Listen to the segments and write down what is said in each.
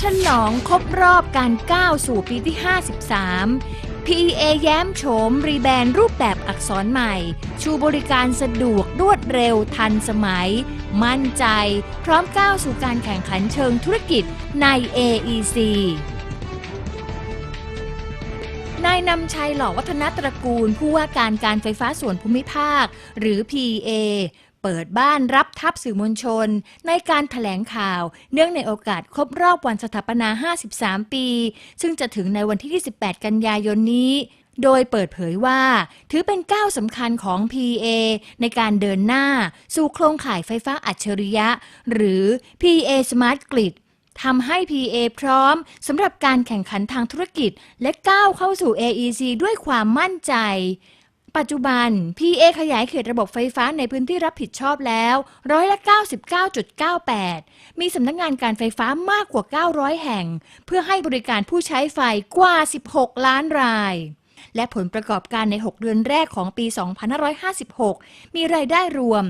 ฉลองครบรอบการก้าวสู่ปีที่ 53 PEA แย้มโฉมรีแบรนด์รูปแบบอักษรใหม่ ชูบริการสะดวกรวดเร็วทันสมัย มั่นใจ พร้อมก้าวสู่การแข่งขันเชิงธุรกิจใน AEC นายนำชัยหล่อวัฒนตระกูล ผู้ว่าการการไฟฟ้าส่วนภูมิภาค หรือ PA เปิดบ้านรับทับสื่อมวลชน ในการถแถลงข่าว เนื่องในโอกาสครบรอบวันสถาปนา 53 ปี ซึ่งจะถึงในวันที่ 28 กันยายนนี้ โดยเปิดเผยว่า ถือเป็นก้าวสำคัญของ PA ในการเดินหน้า สู่โครงข่ายไฟฟ้าอัจฉริยะ หรือ PA Smart Grid ทำให้ PA พร้อมสำหรับการแข่งขันทางธุรกิจ และก้าวเข้าสู่ AEC ด้วยความมั่นใจ ปัจจุบัน PA ขยายเขตระบบไฟฟ้าในพื้นที่รับผิดชอบแล้วร้อยละ 99.98 มีสำนักงานการไฟฟ้ามากกว่า 900 แห่ง เพื่อให้บริการผู้ใช้ไฟกว่า 16 ล้านราย และผลประกอบการใน 6 เดือนแรกของปี 2556 มีรายได้รวม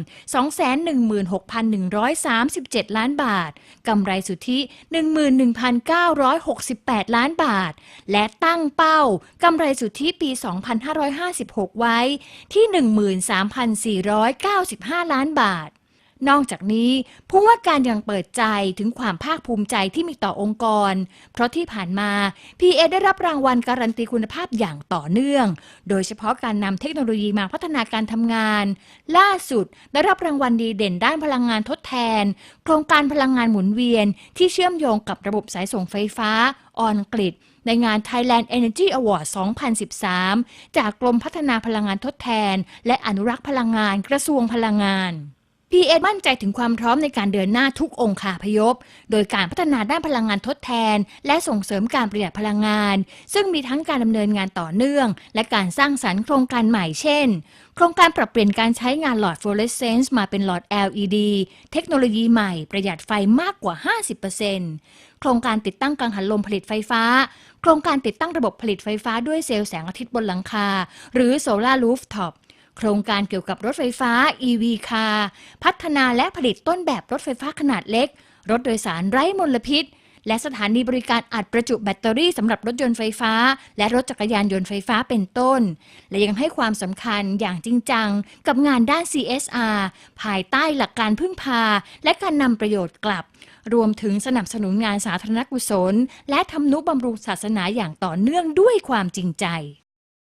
216,137 ล้านบาท กำไรสุทธิ 11,968 ล้านบาท และตั้งเป้ากำไรสุทธิปี 2556 ไว้ที่ 13,495 ล้านบาท นอกจากนี้ผู้ว่าการยังเปิดใจถึงความภาคภูมิใจที่มีต่อองค์กร เพราะที่ผ่านมา PA ได้รับรางวัลการันตีคุณภาพอย่างต่อเนื่อง โดยเฉพาะการนำเทคโนโลยีมาพัฒนาการทำงาน ล่าสุดได้รับรางวัลดีเด่นด้านพลังงานทดแทน โครงการพลังงานหมุนเวียน ที่เชื่อมโยงกับระบบสายส่งไฟฟ้าออนกริดในงาน Thailand Energy Award 2013 จากกรมพัฒนาพลังงานทดแทน และอนุรักษ์พลังงานกระทรวงพลังงาน PA มั่นใจถึงความพร้อมในการเดินหน้าทุกองค์คาพยพ โดยการพัฒนาด้านพลังงานทดแทน และส่งเสริมการประหยัดพลังงาน ซึ่งมีทั้งการดำเนินงานต่อเนื่อง และการสร้างสรรค์โครงการใหม่เช่น โครงการปรับเปลี่ยนการใช้งานหลอดฟลูออเรสเซนซ์มาเป็นหลอด LED เทคโนโลยีใหม่ประหยัดไฟมากกว่า 50%โครงการติดตั้งกังหันลมผลิตไฟฟ้า โครงการติดตั้งระบบผลิตไฟฟ้าด้วยเซลล์แสงอาทิตย์บนหลังคา หรือโซลารูฟท็อป โครงการเกี่ยวกับรถไฟฟ้า EV Car พัฒนาและผลิตต้นแบบรถไฟฟ้าขนาดเล็ก รถโดยสารไร้มลพิษ และสถานีบริการอัดประจุแบตเตอรี่สำหรับรถยนต์ไฟฟ้า และรถจักรยานยนต์ไฟฟ้าเป็นต้น และยังให้ความสำคัญอย่างจริงจัง กับงานด้าน CSR ภายใต้หลักการพึ่งพา และการนำประโยชน์กลับรวมถึงสนับสนุนงานสาธารณกุศล และทำนุบำรุงศาสนาอย่างต่อเนื่องด้วยความจริงใจ